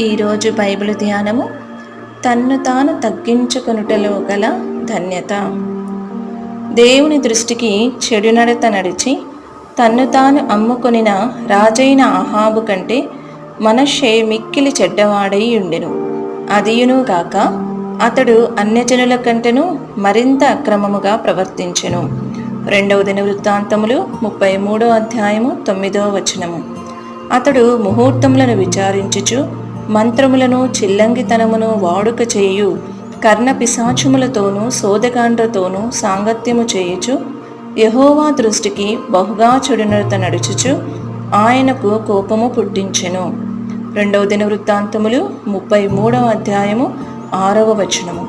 ఈరోజు బైబిల్ ధ్యానము తన్ను తాను తగ్గించుకొనుటలో గల ధన్యత. దేవుని దృష్టికి చెడు నడత నడిచి తన్ను తాను అమ్ముకొనిన రాజైన అహాబు కంటే మనషే మిక్కిలి చెడ్డవాడై ఉండెను. అదియునుగాక అతడు అన్యజనుల కంటెను మరింత అక్రమముగా ప్రవర్తించెను. రెండవ దిన వృత్తాంతములు ముప్పై మూడో అధ్యాయము తొమ్మిదో వచనము. అతడు ముహూర్తములను విచారించుచు మంత్రములను చిల్లంగితనమును వాడుక చేయు. కర్ణ పిశాచుములతోనూ సోదగాండ్రతోనూ సాంగత్యము చేయుచు యహోవా దృష్టికి బహుగా చెడునత నడుచుచు ఆయనకు కోపము పుట్టించెను. రెండవ దిన వృత్తాంతములు ముప్పై మూడవ అధ్యాయము ఆరవ వచనము.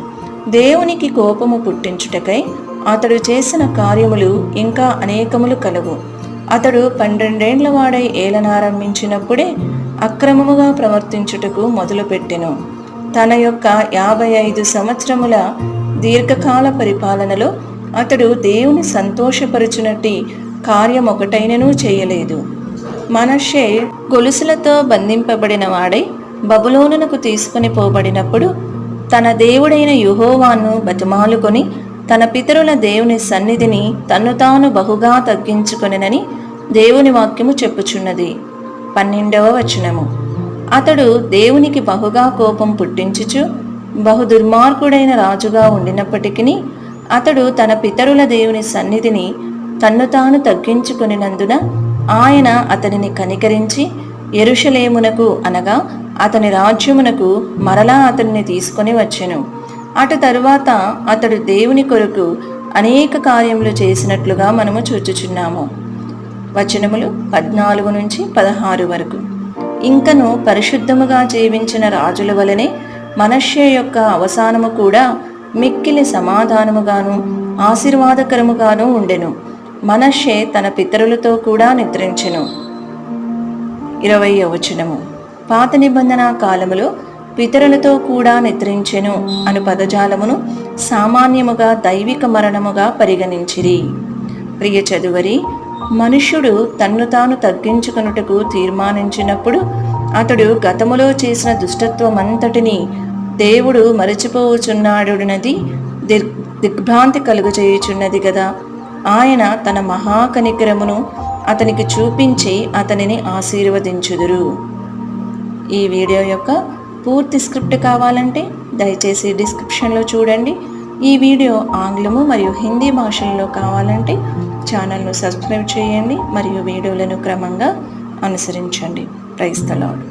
దేవునికి కోపము పుట్టించుటకై అతడు చేసిన కార్యములు ఇంకా అనేకములు కలవు. అతడు పన్నెండేండ్ల వాడై ఏలనారంభించినప్పుడే అక్రమముగా ప్రవర్తించుటకు మొదలుపెట్టెను. తన యొక్క యాభై ఐదు సంవత్సరముల దీర్ఘకాల పరిపాలనలో అతడు దేవుని సంతోషపరుచునట్టి కార్యం ఒకటైనను చేయలేదు. మనషే గొలుసులతో బంధింపబడిన వాడై బబులోనునకు తీసుకుని పోబడినప్పుడు తన దేవుడైన యుహోవాను బతిమాలుకొని తన పితరుల దేవుని సన్నిధిని తన్ను తాను బహుగా తగ్గించుకొనినని దేవుని వాక్యము చెప్పుచున్నది. పన్నెండవ వచనము. అతడు దేవునికి బహుగా కోపం పుట్టించుచు బహు దుర్మార్గుడైన రాజుగా ఉండినప్పటికీ అతడు తన పితరుల దేవుని సన్నిధిని తన్ను తాను తగ్గించుకునినందున ఆయన అతనిని కనికరించి ఎరుషలేమునకు అనగా అతని రాజ్యమునకు మరలా అతనిని తీసుకొని వచ్చెను. అటు తరువాత అతడు దేవుని కొరకు అనేక కార్యములు చేసినట్లుగా మనము చూచుచున్నాము. వచనములు పద్నాలుగు నుంచి పదహారు వరకు. ఇంకను పరిశుద్ధముగా జీవించిన రాజుల వలనే మనష్య యొక్క అవసానము కూడా మిక్కిలి సమాధానముగాను ఆశీర్వాదకరముగాను ఉండెను. మనషే తన పితరులతో కూడా నిద్రించెను. ఇరవై వచనము. పాత నిబంధన కాలములో పితరులతో కూడా నిద్రించెను అను పదజాలమును సామాన్యముగా దైవిక మరణముగా పరిగణించిరి. ప్రియ చదువరి మనుష్యుడు తన్ను తాను తగ్గించుకొనుటకు తీర్మానించినప్పుడు అతడు గతములో చేసిన దుష్టత్వమంతటిని దేవుడు మరచిపోవుచున్నాడునది దిగ్ దిగ్భ్రాంతి కలుగజేయుచున్నది కదా ఆయన తన మహాకనికరమును అతనికి చూపించి అతనిని ఆశీర్వదించుదురు. ఈ వీడియో యొక్క పూర్తి స్క్రిప్ట్ కావాలంటే దయచేసి డిస్క్రిప్షన్లో చూడండి. ఈ వీడియో ఆంగ్లము మరియు హిందీ భాషల్లో కావాలంటే ఛానల్ను సబ్స్క్రైబ్ చేయండి మరియు వీడియోలను క్రమంగా అనుసరించండి. Price the lord